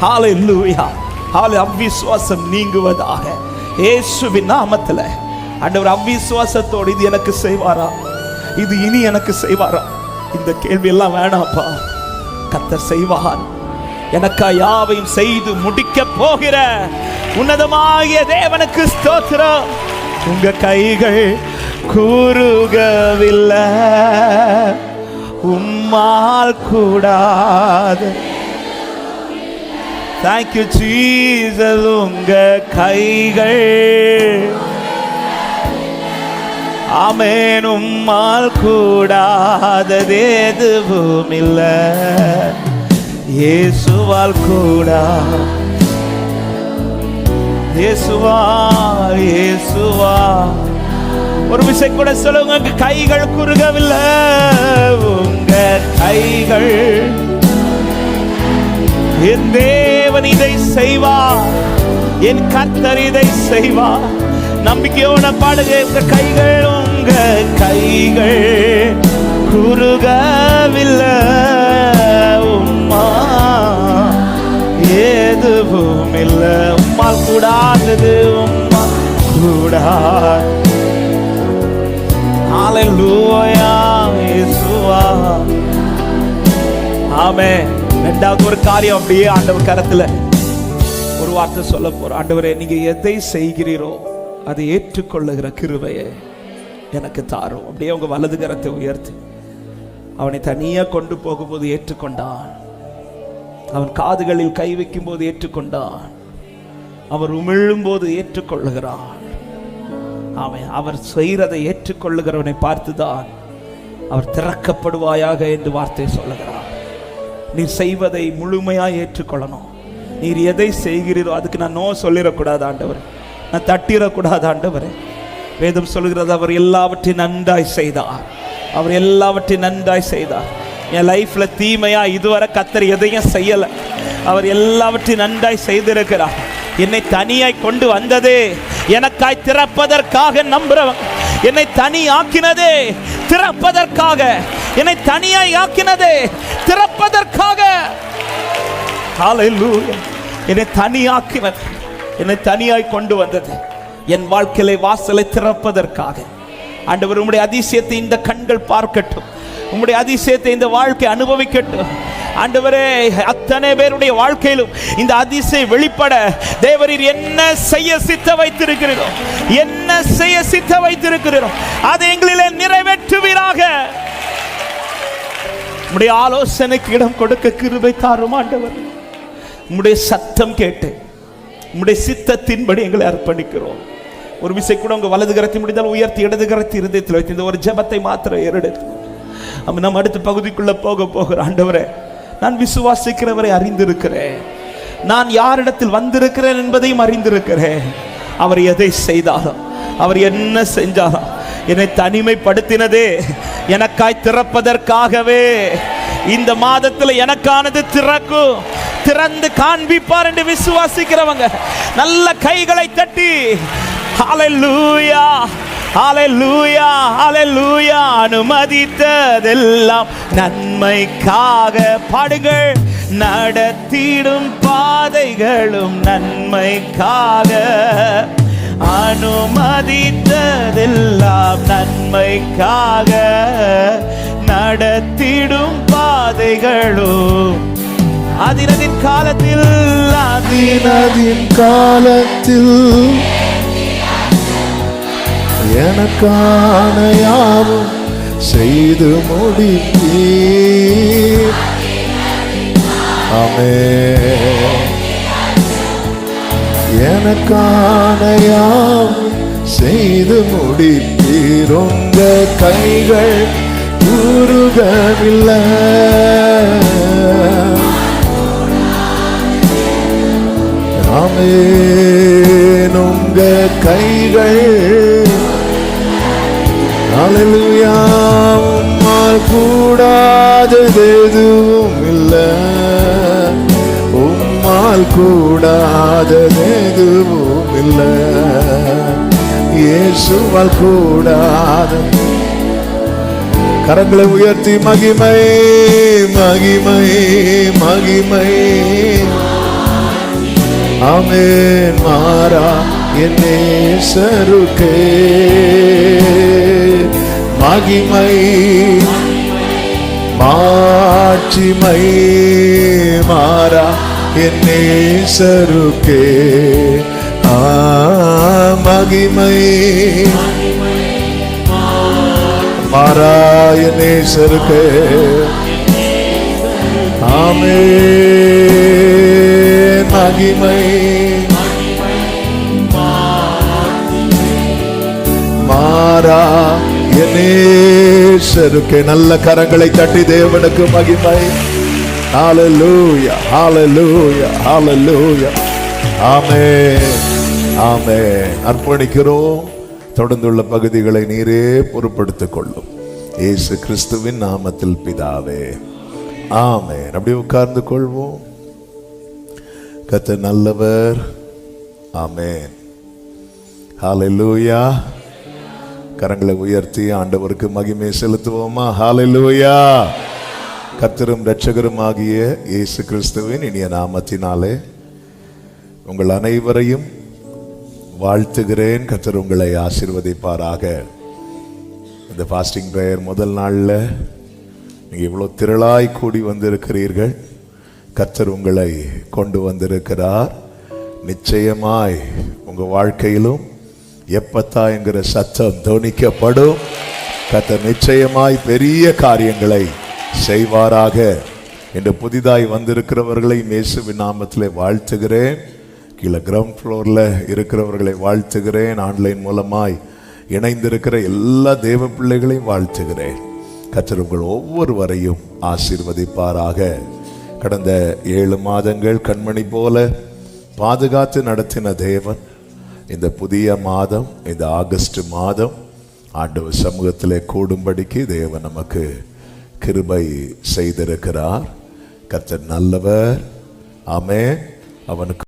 ஹாலை லூயா ஹாலை அவ்விசுவாசம் நீங்குவதாக. ஏசுவின் நாமத்தில். ஆண்டவர் அவ்விசுவாசத்தோடு இது எனக்கு செய்வாரா? இது இனி எனக்கு செய்வாரா? இந்த கேள்வி எல்லாம் வேணாப்பா. கர்த்தர் செய்வார். எனக்கா யாவையும் செய்து முடிக்க போகிற உன்னதமாகிய தேவனுக்கு ஸ்தோத்திரம். உங்க கைகள் கூறுகவில்லை. உம்மால் கூடாது. தேங்க்யூ ஜீசஸ் உங்க கைகள். ஆமேனும் மால் கூடாததேதுவும் இல்லை. இயேசுவால் கூடா. இயேசுவா இயேசுவா. ஒரு விசை கூட சொல்லுங்க உங்க கைகள் குறுகவில்லை. உங்க கைகள். என் தேவன் இதை செய்வார். என் கர்த்தர் இதை செய்வார். நம்பிக்கையோட பாடுக உங்க கைகள் உங்க கைகள். குறுகவில்லை உம்மா. எதுவும் இல்லை. உம்மா கூடாதது உம்மா கூடாது. ஹalleluya இயேசுவா ஆமே ரெண்டாவது ஒரு காரியம் அப்படியே ஆண்டவர் கரத்துல ஒரு வார்த்தை சொல்ல போறோம். ஆண்டவரே நீங்க எதை செய்கிறீரோ அதை ஏற்றுக்கொள்ளுகிற கிருவையை எனக்கு தாரும். அப்படியே உங்க வலது கரத்தை உயர்த்தி. அவனை தனியா கொண்டு போகும்போது ஏற்றுக்கொண்டான். அவன் காதுகளில் கை வைக்கும் போது ஏற்றுக்கொண்டான். அவர் உமிழும் போது ஏற்றுக்கொள்ளுகிறான். அவன் அவர் செய்கிறதை ஏற்றுக்கொள்ளுகிறவனை பார்த்துதான் அவர் திறக்கப்படுவாயாக என்று வார்த்தை சொல்லுகிறார். நீர் செய்வதை முழுமையாக ஏற்றுக்கொள்ளணும். நீர் எதை செய்கிறீரோ அதுக்கு நான் நோ சொல்லிடக்கூடாது ஆண்டவர். நான் தட்டிடக்கூடாது ஆண்டவர். வேதம் சொல்கிறது அவர் எல்லாவற்றையும் நன்றாய் செய்தார். அவர் எல்லாவற்றையும் நன்றாய் செய்தார். என் லைஃப்பில் தீமையாக இதுவரை கத்தர் எதையும் செய்யலை. அவர் எல்லாவற்றையும் நன்றாய் செய்திருக்கிறார். என்னை தனியாய் கொண்டு வந்ததே எனக்காய் திறப்பதற்காக நம்புறவன் என்னை தனி ஆக்கினதே திறப்பதற்காக என்னை தனியாய் ஆக்கினதே. திறப்பதற்காக. என்னை தனியாக்கினது. என்னை தனியாய் கொண்டு வந்தது. என் வாழ்க்கையில வாசலை திறப்பதற்காக. ஆண்டவர் உம்முடைய அதிசயத்தை இந்த கண்கள் பார்க்கட்டும். உம்முடைய அதிசயத்தை இந்த வாழ்க்கை அனுபவிக்கட்டும். ஆண்டவரே அத்தனை பேருடைய வாழ்க்கையிலும் இந்த அதிசயம் வெளிப்பட. தேவரீர் என்ன செய்ய சித்த வைத்திருக்கிறோம் என்ன செய்ய சித்த வைத்திருக்கிறோம் அதை எங்களிலே நிறைவேற்றுவீராக. உடைய ஆலோசனைக்கு இடம் கொடுக்க கிருபை தாரும் ஆண்டவர். உடைய சத்தம் கேட்டு உடைய சித்தத்தின்படி எங்களை அர்ப்பணிக்கிறோம். ஒரு விசை கூட உங்க வலது கரத்தை முடிந்தால் உயர்த்தி இடது கரத்தை இருதயத்தில் வைத்து இந்த ஒரு ஜெபத்தை மாத்திரம் ஏறெடுத்து. அப்ப நம்ம அடுத்த பகுதிக்குள்ள போக போகிற ஆண்டவரே நான் விசுவாசிக்கிறவரை அறிந்திருக்கிறேன். நான் யாரிடத்தில் வந்திருக்கிறேன் என்பதையும் அறிந்திருக்கிறேன். அவர் எதை செய்தாலும் அவர் என்ன செஞ்சாலும் என்னை தனிமைப்படுத்தினதே எனக்காய் திறப்பதற்காகவே. இந்த மாதத்தில் எனக்கானது திறக்கும் திறந்து காண்பிப்பார் என்று விசுவாசிக்கிறவங்க. நல்ல கைகளை தட்டி ஹalleluya ஹalleluya ஹalleluya அனுமதித்ததெல்லாம் நன்மைக்காக பாடுங்கள். நடத்திடும் பாதைகளும் நன்மைக்காக. அனுமதித்ததெல்லாம் நன்மைக்காக நடத்திடும் பாதைகளும் அதினதின் காலத்தில் அதினதின் காலத்தில் எனக்கான யாவும் செய்து முடித்தீர் அமே எனக்கான யாவும் செய்து முடித்தீருங்க. கைகள் உருகவில்லை. ஆமென் உங்க கைகள். அலலுயா உம்மால் கூடாதது எதுவும் இல்லை. இயேசுவால் கூடாத. கரங்களை உயர்த்தி மகிமை மகிமை மகிமை. அமேன் மாறா என் நேசருக்கே மகிமை மாட்சிமை மாறா என் நேசருக்கே ஆ மகிமை. மாறா நேசருக்கே ஆமே மகிமை. மாறா எனேசருக்கு நல்ல கரங்களை தட்டி தேவனுக்கு மகிமை. ஹalleluya hallelujah hallelujah. ஆமென் ஆமென் அர்ப்பணிக்கிறோம். தொடர்ந்துள்ள பகுதிகளை நீரே பொறுப்படுத்திக் கொள்ளும். இயேசு கிறிஸ்துவின் நாமத்தில் பிதாவே. ஆமென். அப்படி உட்கார்ந்து கொள்வோம். கத்த நல்லவர். ஆமேன். ஹalleluya கரங்களை உயர்த்தி ஆண்டவருக்கு மகிமை செலுத்துவோமா? ஹalleluya கத்தரும் ரட்சகரும் ஆகிய இயேசு கிறிஸ்துவின் இனிய நாமத்தினாலே உங்கள் அனைவரையும் வாழ்த்துகிறேன். கத்தர் உங்களை ஆசிர்வதிப்பாராக. இந்த ஃபாஸ்டிங் ப்ரேயர் முதல் நாளில் நீங்கள் இவ்வளோ திரளாய் கூடி வந்திருக்கிறீர்கள். கத்தர் உங்களை கொண்டு வந்திருக்கிறார். நிச்சயமாய் உங்கள் வாழ்க்கையிலும் எப்பத்தா என்கிற சத்தம் தோணிக்கப்படும் கத்தர் நிச்சயமாய் பெரிய காரியங்களை செய்வாராக என்று புதிதாய் வந்திருக்கிறவர்களை இயேசுவின் நாமத்தில் வாழ்த்துகிறேன். கீழே கிரவுண்ட் ஃப்ளோரில் இருக்கிறவர்களை வாழ்த்துகிறேன். ஆன்லைன் மூலமாய் இணைந்திருக்கிற எல்லா தேவ பிள்ளைகளையும் வாழ்த்துகிறேன். கர்த்தர் உங்கள் ஒவ்வொருவரையும் ஆசீர்வதிப்பாராக. கடந்த ஏழு மாதங்கள் கண்மணி போல பாதுகாத்து நடத்தின தேவன் இந்த புதிய மாதம் இந்த ஆகஸ்ட் மாதம் ஆண்டவர் சமூகத்திலே கூடும்படிக்கு தேவன் நமக்கு கிருபை செய்திருக்கிறார். கர்த்தர் நல்லவர். ஆமே அவனுக்கு